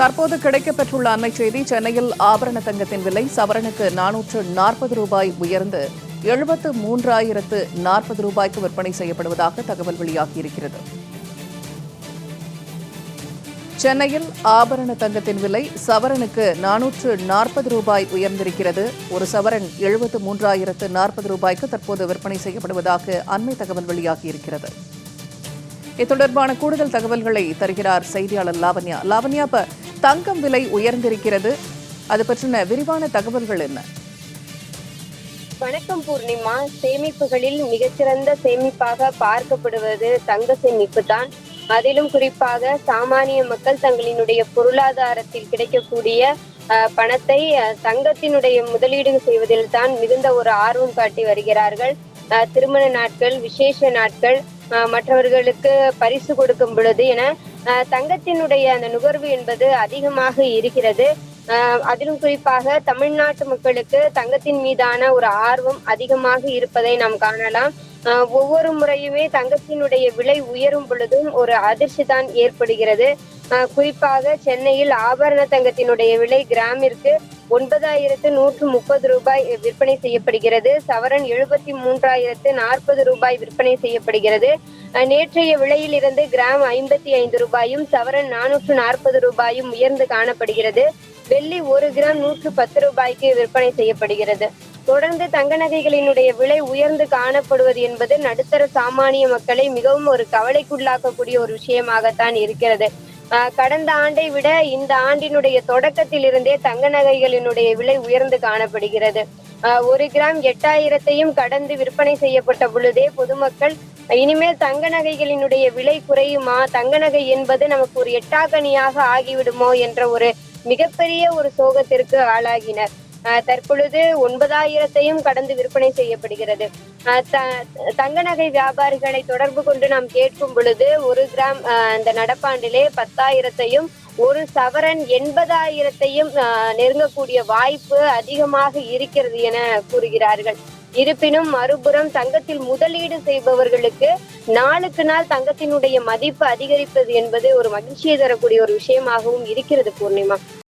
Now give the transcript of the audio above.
தற்போது கிடைக்கப்பெற்றுள்ள அன்னை செய்தி சென்னையில் ஆபரண தங்கத்தின் விலை சவரனுக்கு நானூற்று நாற்பது ரூபாய் உயர்ந்து எழுபத்து மூன்றாயிரத்து நாற்பது ரூபாய்க்கு விற்பனை செய்யப்படுவதாக தகவல் வெளியாகியிருக்கிறது. சென்னையில் ஆபரண தங்கத்தின் விலை சவரனுக்கு நானூற்று நாற்பது ரூபாய் உயர்ந்திருக்கிறது. ஒரு சவரன் எழுபத்து மூன்றாயிரத்து நாற்பது ரூபாய்க்கு தற்போது விற்பனை செய்யப்படுவதாக அண்மை தகவல் வெளியாகியிருக்கிறது. இது தொடர்பான கூடுதல் தகவல்களை தருகிறார் செய்தியாளர் லாவண்யா. லாவண்யா இப்ப தங்கம் விலை உயர்ந்திருக்கிறது. அது பற்றின விரிவான தகவல்கள் என்ன? வணக்கம் பூர்ணிமா. சேமிப்புகளில் மிகச்சிறந்த சேமிப்பாக பார்க்கப்படுவது தங்க சேமிப்பு தான். அதிலும் குறிப்பாக சாமானிய மக்கள் தங்களினுடைய பொருளாதாரத்தில் கிடைக்கக்கூடிய பணத்தை தங்கத்தினுடைய முதலீடு செய்வதில் தான் மிகுந்த ஒரு ஆர்வம் காட்டி வருகிறார்கள். திருமண நாட்கள் விசேஷ நாட்கள் மற்றவர்களுக்கு பரிசு கொடுக்கும் பொழுது என அஹ், தங்கத்தினுடைய அந்த நுகர்வு என்பது அதிகமாக இருக்கிறது. ஆஹ் அதிலும் குறிப்பாக தமிழ்நாட்டு மக்களுக்கு தங்கத்தின் மீதான ஒரு ஆர்வம் அதிகமாக இருப்பதை நாம் காணலாம். ஒவ்வொரு முறையுமே தங்கத்தினுடைய விலை உயரும் பொழுதும் ஒரு அதிர்ச்சி தான் ஏற்படுகிறது. ஆஹ் குறிப்பாக சென்னையில் ஆபரண தங்கத்தினுடைய விலை கிராமிற்கு ஒன்பதாயிரத்து நூற்று முப்பது ரூபாய் விற்பனை செய்யப்படுகிறது. சவரன் எழுபத்தி மூன்றாயிரத்து நாற்பது ரூபாய் விற்பனை செய்யப்படுகிறது. நேற்றைய விலையில் இருந்து கிராம் ஐம்பத்தி ஐந்து ரூபாயும் சவரன் நானூற்று நாற்பது ரூபாயும் உயர்ந்து காணப்படுகிறது. வெள்ளி ஒரு கிராம் நூற்று பத்து ரூபாய்க்கு விற்பனை செய்யப்படுகிறது. தொடர்ந்து தங்க நகைகளினுடைய விலை உயர்ந்து காணப்படுவது என்பது நடுத்தர சாமானிய மக்களை மிகவும் ஒரு கவலைக்குள்ளாக்கக்கூடிய ஒரு விஷயமாகத்தான் இருக்கிறது. கடந்த ஆண்டை விட இந்த ஆண்டினுடைய தொடக்கத்தில் இருந்தே தங்க நகைகளினுடைய விலை உயர்ந்து காணப்படுகிறது. ஆஹ் ஒரு கிராம் எட்டாயிரத்தையும் கடந்து விற்பனை செய்யப்பட்ட பொழுதே பொதுமக்கள் இனிமேல் தங்க நகைகளினுடைய விலை குறையுமா? தங்க நகை என்பது நமக்கு ஒரு எட்டாக்கனியாக ஆகிவிடுமோ? என்ற ஒரு மிகப்பெரிய ஒரு சோகத்திற்கு ஆளாகினர். தற்பொழுது ஒன்பதாயிரத்தையும் கடந்து விற்பனை செய்யப்படுகிறது. தங்க நகை வியாபாரிகளை தொடர்பு கொண்டு நாம் கேட்கும் பொழுது ஒரு கிராம் ஆஹ் இந்த நடப்பாண்டிலே பத்தாயிரத்தையும் ஒரு சவரன் எண்பதாயிரத்தையும் நெருங்கக்கூடிய வாய்ப்பு அதிகமாக இருக்கிறது என கூறுகிறார்கள். இருப்பினும் மறுபுறம் தங்கத்தில் முதலீடு செய்பவர்களுக்கு நாளுக்கு நாள் தங்கத்தினுடைய மதிப்பு அதிகரிப்பது என்பது ஒரு மகிழ்ச்சியை தரக்கூடிய ஒரு விஷயமாகவும் இருக்கிறது பூர்ணிமா.